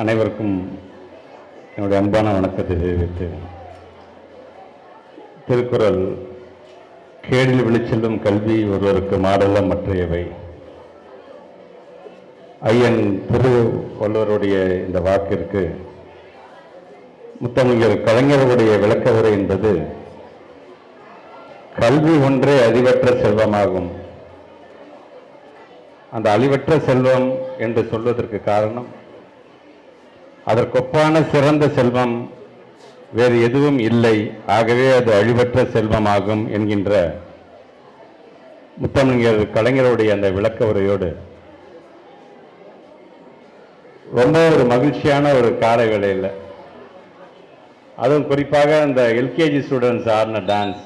அனைவருக்கும் என்னுடைய அன்பான வணக்கத்தை தெரிவித்து திருக்குறள் கேடில் விழிச்செல்லும் கல்வி ஒருவருக்கு மாடல்ல மற்றையவை. ஐயன் திரு வள்ளுவருடைய இந்த வாக்கிற்கு முத்தமிழர் கலைஞருடைய விளக்க உரை என்பது கல்வி ஒன்றே அறிவற்ற செல்வமாகும். அந்த அழிவற்ற செல்வம் என்று சொல்வதற்கு காரணம் அதற்கொப்பான சிறந்த செல்வம் வேறு எதுவும் இல்லை. ஆகவே அது அழிவற்ற செல்வமாகும் என்கின்ற முத்தமிழர் கலைஞருடைய அந்த விளக்க உரையோடு ரொம்ப ஒரு மகிழ்ச்சியான ஒரு கால வேளையில் அதுவும் குறிப்பாக அந்த எல்கேஜி ஸ்டூடெண்ட்ஸ் ஆடின டான்ஸ்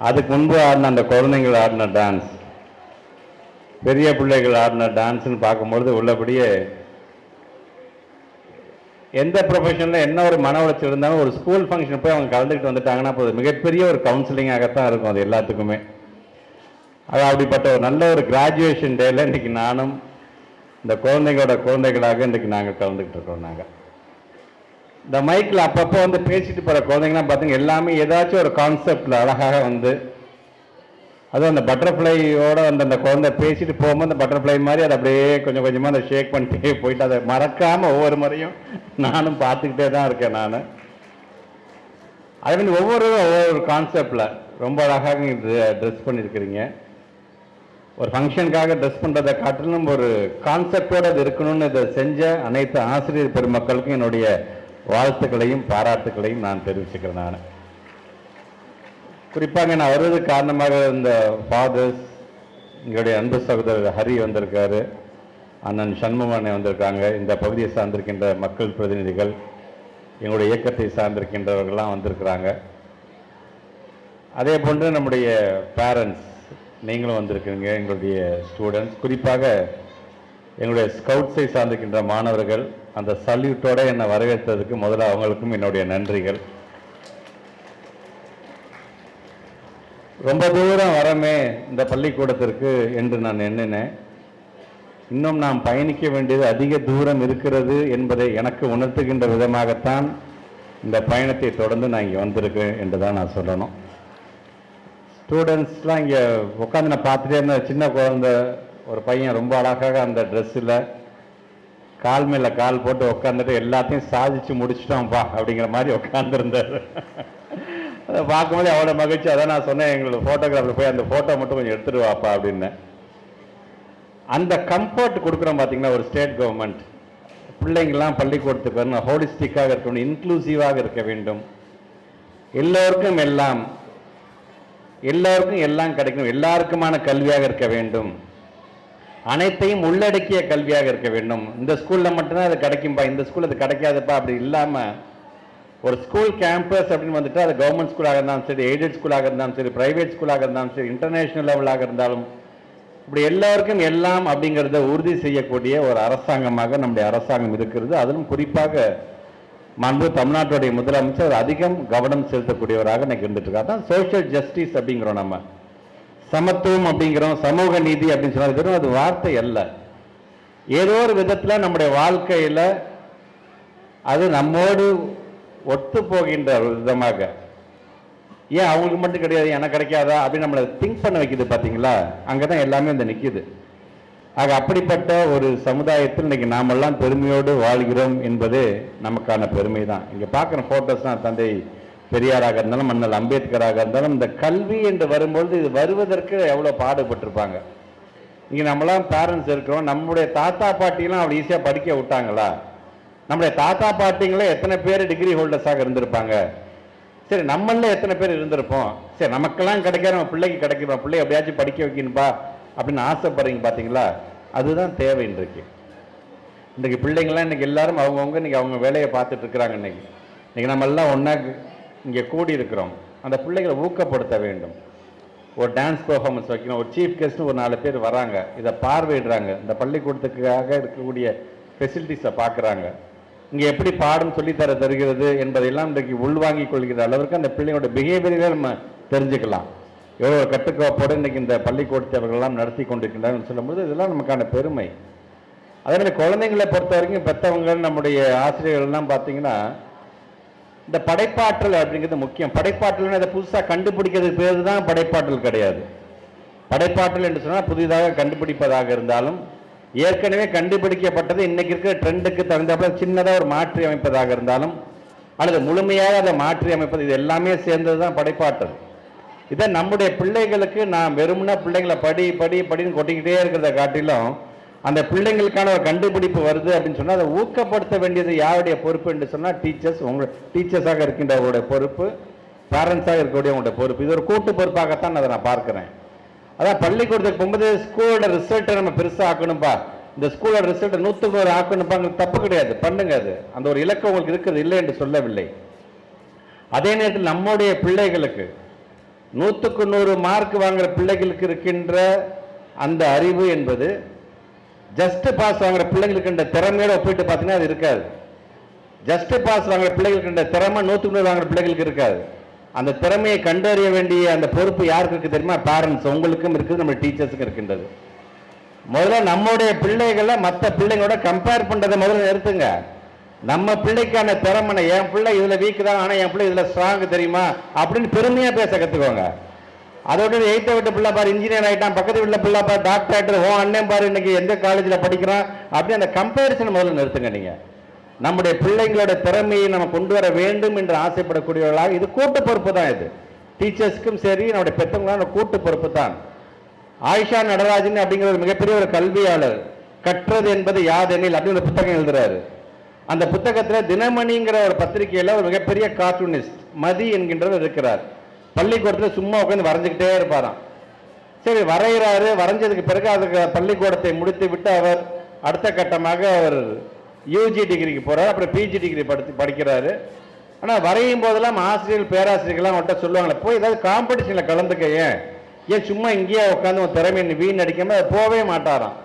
அதுக்கு முன்பு ஆடின அந்த குழந்தைங்கள் ஆடின டான்ஸ் பெரிய பிள்ளைகள் ஆடின டான்ஸ்னு பார்க்கும்பொழுது உள்ளபடியே எந்த ப்ரொஃபஷனில் என்ன ஒரு மன உளைச்சல் இருந்தாலும் ஒரு ஸ்கூல் ஃபங்க்ஷன் போய் அவங்க கலந்துக்கிட்டு வந்துட்டாங்கன்னா அப்போ மிகப்பெரிய ஒரு கவுன்சிலிங்காகத்தான் இருக்கும் அது எல்லாத்துக்குமே. அது அப்படிப்பட்ட ஒரு நல்ல ஒரு கிராஜுவேஷன் டேயில் இன்றைக்கி நானும் இந்த குழந்தைகளோட குழந்தைகளாக இன்றைக்கி நாங்கள் கலந்துக்கிட்டு இருக்கோம் நாங்கள் இந்த மைக்கில் அப்பப்போ வந்து பேசிட்டு போகிற குழந்தைங்களாம் பார்த்தீங்க எல்லாமே ஏதாச்சும் ஒரு கான்செப்டில் அழகாக வந்து அதுவும் அந்த பட்டர்ஃப்ளையோட அந்த அந்த குழந்தை பேசிட்டு போகும்போது அந்த பட்டர்ஃப்ளை மாதிரி அதை அப்படியே கொஞ்சம் கொஞ்சமாக அதை ஷேக் பண்ணிட்டே போயிட்டு அதை மறக்காமல் ஒவ்வொரு முறையும் நானும் பார்த்துக்கிட்டே தான் இருக்கேன் நான். அதே மாதிரி ஒவ்வொரு ஒவ்வொரு கான்செப்டில் ரொம்ப அழகாக ட்ரெஸ் பண்ணியிருக்கிறீங்க ஒரு ஃபங்க்ஷனுக்காக ட்ரெஸ் பண்ணுறதை காட்டிலும் ஒரு கான்செப்டோடு அது இருக்கணும்னு இதை செஞ்ச அனைத்து ஆசிரியர் பெருமக்களுக்கும் என்னுடைய வாழ்த்துக்களையும் பாராட்டுக்களையும் நான் தெரிவிச்சுக்கிறேன் நான். குறிப்பாக நான் வருவதற்கு காரணமாக இந்த ஃபாதர்ஸ் எங்களுடைய அன்பு சகோதரர் ஹரி வந்திருக்காரு அண்ணன் சண்முகனை வந்திருக்காங்க. இந்த பகுதியை சார்ந்திருக்கின்ற மக்கள் பிரதிநிதிகள் எங்களுடைய இயக்கத்தை சார்ந்திருக்கின்றவர்கள்லாம் வந்திருக்கிறாங்க. அதே போன்று நம்முடைய பேரண்ட்ஸ் நீங்களும் வந்திருக்கிறீங்க எங்களுடைய ஸ்டூடெண்ட்ஸ் குறிப்பாக எங்களுடைய ஸ்கவுட்ஸை சார்ந்திருக்கின்ற மாணவர்கள் அந்த சல்யூட்டோடு என்னை வரவேற்றதுக்கு முதல்ல அவங்களுக்கும் என்னுடைய நன்றிகள். ரொம்ப தூரம் வரமே இந்த பள்ளிக்கூடத்திற்கு என்று நான் எண்ணினேன். இன்னும் நாம் பயணிக்க வேண்டியது அதிக தூரம் இருக்கிறது என்பதை எனக்கு உணர்த்துகின்ற விதமாகத்தான் இந்த பயணத்தை தொடர்ந்து நான் இங்கே வந்திருக்கேன் என்று தான் நான் சொல்லணும். ஸ்டூடெண்ட்ஸ்லாம் இங்கே உட்காந்து நான் பார்த்துட்டே இருந்த சின்ன குழந்த ஒரு பையன் ரொம்ப அழகாக அந்த ட்ரெஸ்ஸில் கால் மேலே கால் போட்டு உட்காந்துட்டு எல்லாத்தையும் சாதிச்சு முடிச்சிட்டோம்ப்பா அப்படிங்கிற மாதிரி உட்காந்துருந்தார் அதை பார்க்கும்போது அவ்வளோ மகிழ்ச்சி. அதான் நான் சொன்னேன் எங்களோட ஃபோட்டோகிராஃபர் போய் அந்த ஃபோட்டோ மட்டும் கொஞ்சம் எடுத்துகிட்டு வாப்பா அப்படின்னு. அந்த கம்ஃபர்ட் கொடுக்குறோம் பார்த்தீங்கன்னா ஒரு ஸ்டேட் கவர்மெண்ட் பிள்ளைங்கள்லாம் பள்ளிக்கூடத்துக்கு வரணும் ஹோலிஸ்டிக்காக இருக்க வேண்டும் இன்க்ளூசிவாக இருக்க வேண்டும். எல்லோருக்கும் எல்லாம் எல்லோருக்கும் எல்லாம் கிடைக்கணும் எல்லாருக்குமான கல்வியாக இருக்க வேண்டும். அனைத்தையும் உள்ளடக்கிய கல்வியாக இருக்க வேண்டும். இந்த ஸ்கூலில் மட்டும்தான் அது கிடைக்கும்பா இந்த ஸ்கூலில் அது கிடைக்காதுப்பா அப்படி இல்லாமல் ஒரு ஸ்கூல் கேம்பஸ் அப்படின்னு வந்துட்டு அது கவர்மெண்ட் ஸ்கூலாக இருந்தாலும் சரி எய்டட் ஸ்கூலாக இருந்தாலும் சரி பிரைவேட் ஸ்கூலாக இருந்தாலும் சரி இன்டர்நேஷனல் லெவலாக இருந்தாலும் இப்படி எல்லாருக்கும் எல்லாம் அப்படிங்கிறத உறுதி செய்யக்கூடிய ஒரு அரசாங்கமாக நம்முடைய அரசாங்கம் இருக்கிறது. அதிலும் குறிப்பாக மாண்பு தமிழ்நாட்டுடைய முதலமைச்சர் அதிகம் கவனம் செலுத்தக்கூடியவராக இன்னைக்கு இருந்துட்டு தான் சோஷியல் ஜஸ்டிஸ் அப்படிங்கிறோம் நம்ம. சமத்துவம் அப்படிங்கிறோம் சமூக நீதி அப்படின்னு சொன்னா வெறும் அது வார்த்தை அல்ல. ஏதோ ஒரு விதத்தில் நம்முடைய வாழ்க்கையில் அது நம்மோடு ஒத்து போகின்ற ஒரு விதமாக. ஏன் அவங்களுக்கு மட்டும் கிடையாது எனக்கு கிடைக்காதா அப்படின்னு நம்மளை திங்க் பண்ண வைக்குது அங்கே தான் எல்லாமே வந்து நிற்கிது ஆக அப்படிப்பட்ட ஒரு சமுதாயத்தில் இன்னைக்கு நாமெல்லாம் பெருமையோடு வாழ்கிறோம் என்பது நமக்கான பெருமை தான் இங்கே பார்க்குற ஃபோட்டோஸ்லாம் தான் தந்தை பெரியாராக இருந்தாலும் மன்னல் அம்பேத்கராக இருந்தாலும் இந்த கல்வி என்று வரும்பொழுது இது வருவதற்கு எவ்வளோ பாடுபட்டிருப்பாங்க. இங்கே நம்மளாம் பேரண்ட்ஸ் இருக்கிறோம் நம்முடைய தாத்தா பாட்டிலாம் அவ்வளோ ஈஸியாக படிக்க விட்டாங்களா? நம்முடைய தாத்தா பாட்டிங்களே எத்தனை பேர் டிகிரி ஹோல்டர்ஸாக இருந்திருப்பாங்க? சரி நம்மள எத்தனை பேர் இருந்திருப்போம்? சரி நமக்கெல்லாம் கிடைக்காது நம்ம பிள்ளைக்கு கிடைக்குமா பிள்ளை எப்படியாச்சும் படிக்க வைக்கணும்பா அப்படின்னு ஆசைப்படுறீங்க பார்த்தீங்களா அதுதான் தேவை இன்றைக்கு. இன்றைக்கு பிள்ளைங்களாம் இன்றைக்கி எல்லாரும் அவங்கவுங்க இன்றைக்கி அவங்க வேலையை பார்த்துட்டு இருக்கிறாங்க இன்னைக்கு. இன்றைக்கி நம்ம எல்லாம் ஒன்றா இங்கே கூடி இருக்கிறோம் அந்த பிள்ளைகளை ஊக்கப்படுத்த வேண்டும். ஒரு டான்ஸ் பெர்ஃபார்மன்ஸ் வைக்கணும். ஒரு சீஃப் கெஸ்ட்னு ஒரு நாலு பேர் வராங்க. இதை பார்வையிடுறாங்க. இந்த பள்ளிக்கூடத்துக்காக இருக்கக்கூடிய ஃபெசிலிட்டிஸை பார்க்குறாங்க. இங்கே எப்படி பாடம் சொல்லித்தர தருகிறது என்பதையெல்லாம் இன்றைக்கு உள்வாங்கிக் கொள்கிற அளவிற்கு அந்த பிள்ளைங்களோட பிஹேவியரை நம்ம தெரிஞ்சுக்கலாம். எவ்வளோ கட்டுக்கோப்போடு இன்றைக்கி இந்த பள்ளிக்கூடத்தை அவர்கள்லாம் நடத்தி கொண்டிருக்கின்றார்கள் சொல்லும்போது இதெல்லாம் நமக்கான பெருமை. அதே மாதிரி குழந்தைங்களை பொறுத்த வரைக்கும் பெற்றவங்க நம்முடைய ஆசிரியர்கள்லாம் பார்த்தீங்கன்னா இந்த படைப்பாற்றல் அப்படிங்கிறது முக்கியம். படைப்பாற்றல்னு அதை புதுசாக கண்டுபிடிக்கிறது பேர் தான் படைப்பாற்றல் கிடையாது. படைப்பாற்றல் என்று சொன்னால் புதிதாக கண்டுபிடிப்பதாக இருந்தாலும் ஏற்கனவே கண்டுபிடிக்கப்பட்டது இன்னைக்கு இருக்கிற ட்ரெண்டுக்கு தகுந்தாப்புல சின்னதாக ஒரு மாற்றி அமைப்பதாக இருந்தாலும் அல்லது முழுமையாக அதை மாற்றி அமைப்பது இது எல்லாமே சேர்ந்தது தான் படைப்பாற்றல். இதை நம்முடைய பிள்ளைகளுக்கு நான் வெறுமனா பிள்ளைங்களை படி படி படின்னு கொட்டிக்கிட்டே இருக்கிறத காட்டிலும் அந்த பிள்ளைங்களுக்கான ஒரு கண்டுபிடிப்பு வருது அப்படின்னு சொன்னால் அதை ஊக்கப்படுத்த வேண்டியது யாருடைய பொறுப்பு என்று சொன்னால் டீச்சர்ஸ் உங்களோட டீச்சர்ஸாக இருக்கின்றவருடைய பொறுப்பு பேரண்ட்ஸாக இருக்கக்கூடிய உங்களுடைய பொறுப்பு. இது ஒரு கூட்டு பொறுப்பாகத்தான் அதை நான் பார்க்குறேன். அதான் பள்ளிக்கூடத்துக்கு போகும்போது ஸ்கூலோட ரிசல்ட்டை நம்ம பெருசாக ஆக்கணும்ப்பா இந்த ஸ்கூலோட ரிசல்ட்டை நூற்றுக்கு ஒரு ஆக்கணும்ப்பாங்க தப்பு கிடையாது. பண்ணுங்க அது. அந்த ஒரு இலக்கு உங்களுக்கு இருக்குது இல்லை என்று சொல்லவில்லை. அதே நேரத்தில் நம்முடைய பிள்ளைகளுக்கு நூற்றுக்கு நூறு மார்க் வாங்குற பிள்ளைகளுக்கு இருக்கின்ற அந்த அறிவு என்பது ஜஸ்ட் பாஸ் வாங்குற பிள்ளைங்களுக்கு இந்த திறமையோட ஒப்பிட்டு பார்த்தீங்கன்னா அது இருக்காது. ஜஸ்ட் பாஸ் வாங்குற பிள்ளைகளுக்கு இந்த திறமை நூற்றுக்கு நூறு வாங்குற பிள்ளைகளுக்கு இருக்காது. அந்த திறமையை கண்டறிய வேண்டிய அந்த பொறுப்பு யாருக்கு இருக்கு தெரியுமா? பேரண்ட்ஸ் உங்களுக்கும் இருக்குது நம்ம டீச்சர்ஸுக்கும் இருக்கின்றது. முதல்ல நம்முடைய பிள்ளைகளை மற்ற பிள்ளைங்களோட கம்பேர் பண்ணுறதை முதல்ல நிறுத்துங்க. நம்ம பிள்ளைக்கான திறமனை என் பிள்ளை இதில் வீக் தான் ஆனால் என் பிள்ளை இதில் ஸ்ட்ராங் தெரியுமா? அப்படின்னு பெருமையாக பேச கற்றுக்கோங்க அதோட எயித்த விட்டு பிள்ளை பாரு இன்ஜினியர் ஆகிட்டான் பக்கத்து வீட்டில் பிள்ளை பாரு டாக்டர் ஆகிட்டு ஓ அண்ணன் பாரு இன்னைக்கு எந்த காலேஜில் படிக்கிறான்? அப்படின்னு அந்த கம்பேரிசன் முதல்ல நிறுத்துங்க நீங்கள் நம்முடைய பிள்ளைங்களோட திறமையை நம்ம கொண்டு வர வேண்டும் என்று ஆசைப்படக்கூடியவர்களாக இது கூட்டு பொறுப்பு தான் இது. டீச்சர்ஸ்க்கும் சரி நம்முடைய பெற்றவங்களாம் கூட்டு பொறுப்பு தான். ஆயிஷா நடராஜன் அப்படிங்கிற ஒரு மிகப்பெரிய ஒரு கல்வியாளர். கற்றது என்பது யாதெனில் அப்படின்னு ஒரு புத்தகம் எழுதுறாரு. அந்த புத்தகத்தில் தினமணிங்கிற ஒரு பத்திரிகையில் ஒரு மிகப்பெரிய கார்ட்டூனிஸ்ட் மதி என்கின்றவர் இருக்கிறார். பள்ளிக்கூடத்தில் சும்மா உட்காந்து வரைஞ்சிக்கிட்டே இருப்பாராம். சரி வரைகிறாரு. வரைஞ்சதுக்கு பிறகு அதுக்கு பள்ளிக்கூடத்தை முடித்து விட்டு அவர் அடுத்த கட்டமாக அவர் யூஜி டிகிரிக்கு போகிறார் அப்புறம் பிஜி டிகிரி படித்து படிக்கிறாரு. ஆனால் வரையும் போதெல்லாம் ஆசிரியர்கள் பேராசிரியர்கள்லாம் அவர்கிட்ட சொல்லுவாங்களே போய் ஏதாவது காம்படிஷனில் கலந்துக்க ஏன்? ஏன் சும்மா இங்கேயே உட்காந்து உன் திறமையை வீண் அடிக்காம அவர் போகவே மாட்டாராம்.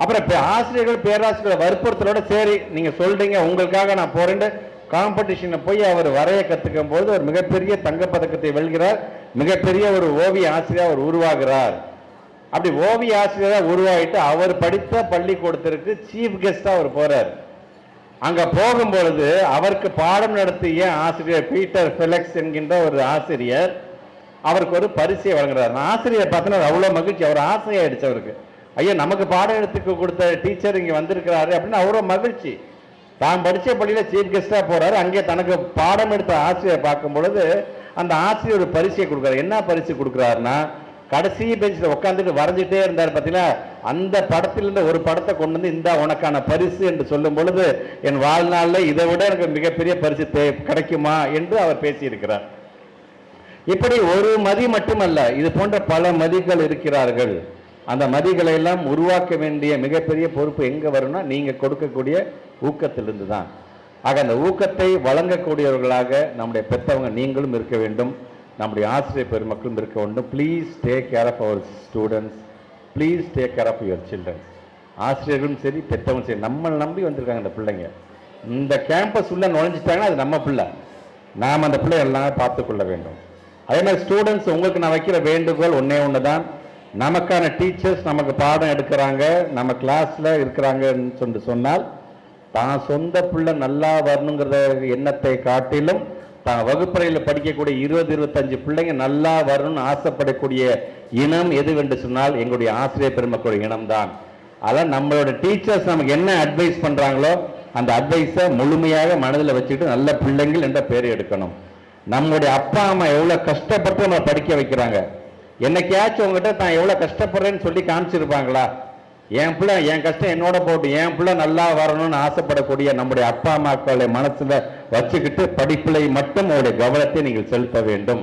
அப்புறம் இப்போ ஆசிரியர்கள் பேராசிரியர்கள் வற்புறுத்தலோட சரி நீங்கள் சொல்கிறீங்க உங்களுக்காக நான் போகிறேன்ட்டு காம்படிஷனை போய் அவர் வரைய கற்றுக்கும் போது ஒரு மிகப்பெரிய தங்கப்பதக்கத்தை வெல்கிறார். மிகப்பெரிய ஒரு ஓவிய ஆசிரியர் அவர் உருவாகிறார். அப்படி ஓவிய ஆசிரியராக உருவாகிட்டு அவர் படித்த பள்ளிக்கூடத்திற்கு சீஃப் கெஸ்டாக அவர் போகிறார் அங்கே போகும்பொழுது அவருக்கு பாடம் நடத்திய ஆசிரியர் பீட்டர் ஃபெலக்ஸ் என்கின்ற ஒரு ஆசிரியர் அவருக்கு ஒரு பரிசை வழங்குறார். நான் ஆசிரியர் பார்த்தோன்னா அவ்வளோ மகிழ்ச்சி. அவர் ஆசையாயிடுச்சு அவருக்கு. ஐயா நமக்கு பாடம் எடுத்துக்க கொடுத்த டீச்சர் இங்கே வந்திருக்கிறாரு அப்படின்னு அவ்வளோ மகிழ்ச்சி. தான் படித்த பள்ளியில் சீஃப் கெஸ்டாக போகிறாரு அங்கே தனக்கு பாடம் எடுத்த ஆசிரியர் பார்க்கும் பொழுது அந்த ஆசிரியர் ஒரு பரிசை கொடுக்குறாரு. என்ன பரிசு கொடுக்குறாருன்னா கடைசி பெஞ்சில் உட்காந்துட்டு வரைஞ்சிட்டே இருந்தார் பார்த்தீங்களா அந்த படத்திலிருந்து ஒரு படத்தை கொண்டு வந்து இந்த உனக்கான பரிசு என்று சொல்லும் பொழுது என் வாழ்நாளில் இதை விட எனக்கு மிகப்பெரிய பரிசு தே- கிடைக்குமா என்று அவர் பேசியிருக்கிறார். இப்படி ஒரு மதி மட்டுமல்ல இது போன்ற பல மதிகள் இருக்கிறார்கள். அந்த மதிகளை எல்லாம் உருவாக்க வேண்டிய மிகப்பெரிய பொறுப்பு எங்கே வரும்னா நீங்கள் கொடுக்கக்கூடிய ஊக்கத்திலிருந்து தான். ஆக அந்த ஊக்கத்தை வழங்கக்கூடியவர்களாக நம்முடைய பெற்றவங்க நீங்களும் இருக்க வேண்டும். நம்முடைய ஆசிரியர் பெருமக்களும் இருக்க வேண்டும். Please take care of our students please take care of your children ஆசிரியர்களும் சரி பெற்றவங்களும் சரி நம்மளை நம்பி வந்திருக்காங்க இந்த பிள்ளைங்க. இந்த கேம்பஸ் உள்ளே நுழைஞ்சிட்டாங்கன்னா அது நம்ம பிள்ளை. நாம் அந்த பிள்ளை எல்லாம் பார்த்து கொள்ள வேண்டும். அதே மாதிரி ஸ்டூடெண்ட்ஸ் உங்களுக்கு நான் வைக்கிற வேண்டுகோள் ஒன்றே ஒன்று தான் நமக்கான டீச்சர்ஸ் நமக்கு பாடம் எடுக்கிறாங்க நம்ம கிளாஸில் இருக்கிறாங்கன்னு சொல்லி சொன்னால் தான் சொந்த பிள்ளை நல்லா வரணுங்கிற எண்ணத்தை காட்டிலும் தான் வகுப்பறையில் படிக்கக்கூடிய இருபது இருபத்தஞ்சு பிள்ளைங்க நல்லா வரணும்னு ஆசைப்படக்கூடிய இனம் எதுவென்று சொன்னால் எங்களுடைய ஆசிரியர் பெருமக்களுடைய இனம்தான். அதான் நம்மளோட டீச்சர்ஸ் நமக்கு என்ன அட்வைஸ் பண்ணுறாங்களோ அந்த அட்வைஸை முழுமையாக மனதில் வச்சுக்கிட்டு நல்ல பிள்ளைங்கள் என்ற பேர் எடுக்கணும். நம்முடைய அப்பா அம்மா எவ்வளோ கஷ்டப்பட்டு நம்ம படிக்க வைக்கிறாங்க. என்னைக்காச்சும் உங்ககிட்ட தான் எவ்வளோ கஷ்டப்படுறேன்னு சொல்லி காமிச்சிருப்பாங்களா? என் பிள்ளை என் கஷ்டம் என்னோட போட்டு என் பிள்ளை நல்லா வரணும்னு ஆசைப்படக்கூடிய நம்முடைய அப்பா அம்மாக்களை மனசுல வச்சுக்கிட்டு படிப்பிலை மட்டும் உங்களுடைய கவனத்தை நீங்கள் செலுத்த வேண்டும்.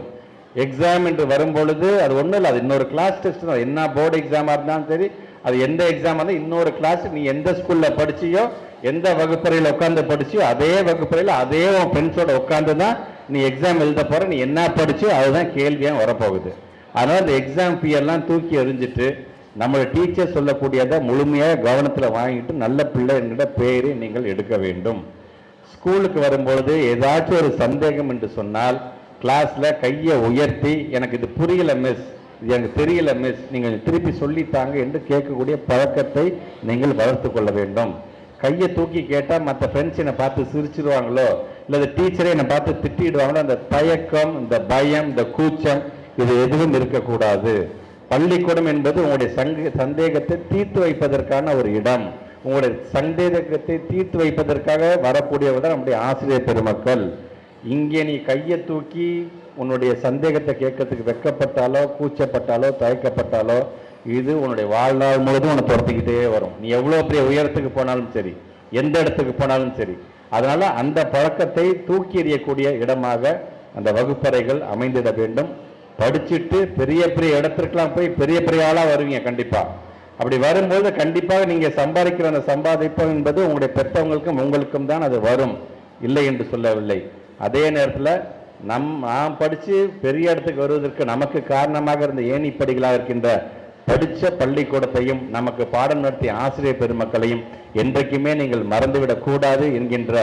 எக்ஸாம் என்று வரும்பொழுது அது ஒன்றும் இல்லை அது இன்னொரு கிளாஸ் டெஸ்ட் தான். என்ன போர்டு எக்ஸாமாக இருந்தாலும் சரி அது எந்த எக்ஸாம் இருந்தாலும் இன்னொரு கிளாஸ் நீ எந்த ஸ்கூலில் படிச்சியோ எந்த வகுப்பறையில் உட்காந்து படிச்சியோ அதே வகுப்பறையில் அதே உன் ஃப்ரெண்ட்ஸோட உட்காந்து தான் நீ எக்ஸாம் எழுத போகிற நீ என்ன படிச்சியோ அதுதான் கேள்வியாக வரப்போகுது. அதனால் இந்த எக்ஸாம் ஃபீ எல்லாம் தூக்கி எறிஞ்சிட்டு நம்மளோட டீச்சர் சொல்லக்கூடியதை முழுமையாக கவனத்தில் வாங்கிட்டு நல்ல பிள்ளை என்கிற பெயரை நீங்கள் எடுக்க வேண்டும். ஸ்கூலுக்கு வரும்பொழுது ஏதாச்சும் ஒரு சந்தேகம் என்று சொன்னால் கிளாஸில் கையை உயர்த்தி எனக்கு இது புரியல மிஸ் இது எனக்கு தெரியல மிஸ் நீங்கள் திருப்பி சொல்லித்தாங்க என்று கேட்கக்கூடிய பழக்கத்தை நீங்கள் வளர்த்து கொள்ள வேண்டும். கையை தூக்கி கேட்டால் மற்ற ஃப்ரெண்ட்ஸ் என்னை பார்த்து சிரிச்சிருவாங்களோ? இல்லை டீச்சரே என்னை பார்த்து திட்டிடுவாங்களோ? அந்த தயக்கம் இந்த பயம் இந்த கூச்சம் இது எதுவும் இருக்கக்கூடாது. பள்ளிக்கூடம் என்பது உங்களுடைய சங்க சந்தேகத்தை தீர்த்து வைப்பதற்கான ஒரு இடம். உங்களுடைய சந்தேகத்தை தீர்த்து வைப்பதற்காக வரக்கூடியவர் தான் நம்முடைய ஆசிரியர் பெருமக்கள். இங்கே நீ கையை தூக்கி உன்னுடைய சந்தேகத்தை கேட்கறதுக்கு வெக்கப்பட்டாலோ கூச்சப்பட்டாலோ தயக்கப்பட்டாலோ இது உன்னுடைய வாழ்நாள் முழுவதும் உன்னை துரத்திக்கிட்டே வரும். நீ எவ்வளோ பெரிய உயரத்துக்கு போனாலும் சரி எந்த இடத்துக்கு போனாலும் சரி. அதனால் அந்த பழக்கத்தை தூக்கி எறியக்கூடிய இடமாக அந்த வகுப்பறைகள் அமைந்திட வேண்டும். படிச்சுட்டு பெரிய பெரிய இடத்திற்கெல்லாம் போய் பெரிய பெரிய ஆளாக வருவீங்க கண்டிப்பாக அப்படி வரும்போது கண்டிப்பாக நீங்கள் சம்பாதிக்கிற அந்த சம்பாதிப்பு என்பது உங்களுடைய பெற்றவங்களுக்கும் உங்களுக்கும் தான் அது வரும். இல்லை என்று சொல்லவில்லை. அதே நேரத்தில் நம் நாம் படித்து பெரிய இடத்துக்கு வருவதற்கு நமக்கு காரணமாக இருந்த ஏணிப்படிகளாக இருக்கின்ற படித்த பள்ளிக்கூடத்தையும் நமக்கு பாடம் நடத்திய ஆசிரியர் பெருமக்களையும் என்றைக்குமே நீங்கள் மறந்துவிடக்கூடாது என்கின்ற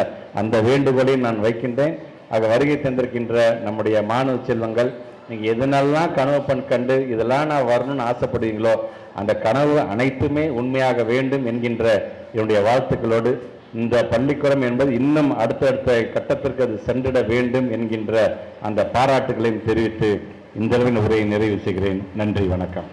அந்த வேண்டுகோளையும் நான் வைக்கின்றேன். ஆக வருகை தந்திருக்கின்ற நம்முடைய மாணவ செல்வங்கள் நீங்கள் எதனெல்லாம் கனவு பண் கண்டு இதெல்லாம் நான் வரணும்னு ஆசைப்படுவீங்களோ அந்த கனவு அனைத்துமே உண்மையாக வேண்டும் என்கின்ற என்னுடைய வாழ்த்துக்களோடு இந்த பள்ளிக்கூடம் என்பது இன்னும் அடுத்தடுத்த கட்டத்திற்கு அது சென்றிட வேண்டும் என்கின்ற அந்த பாராட்டுகளையும் தெரிவித்து இந்த அளவின் உரையை நிறைவு செய்கிறேன். நன்றி வணக்கம்.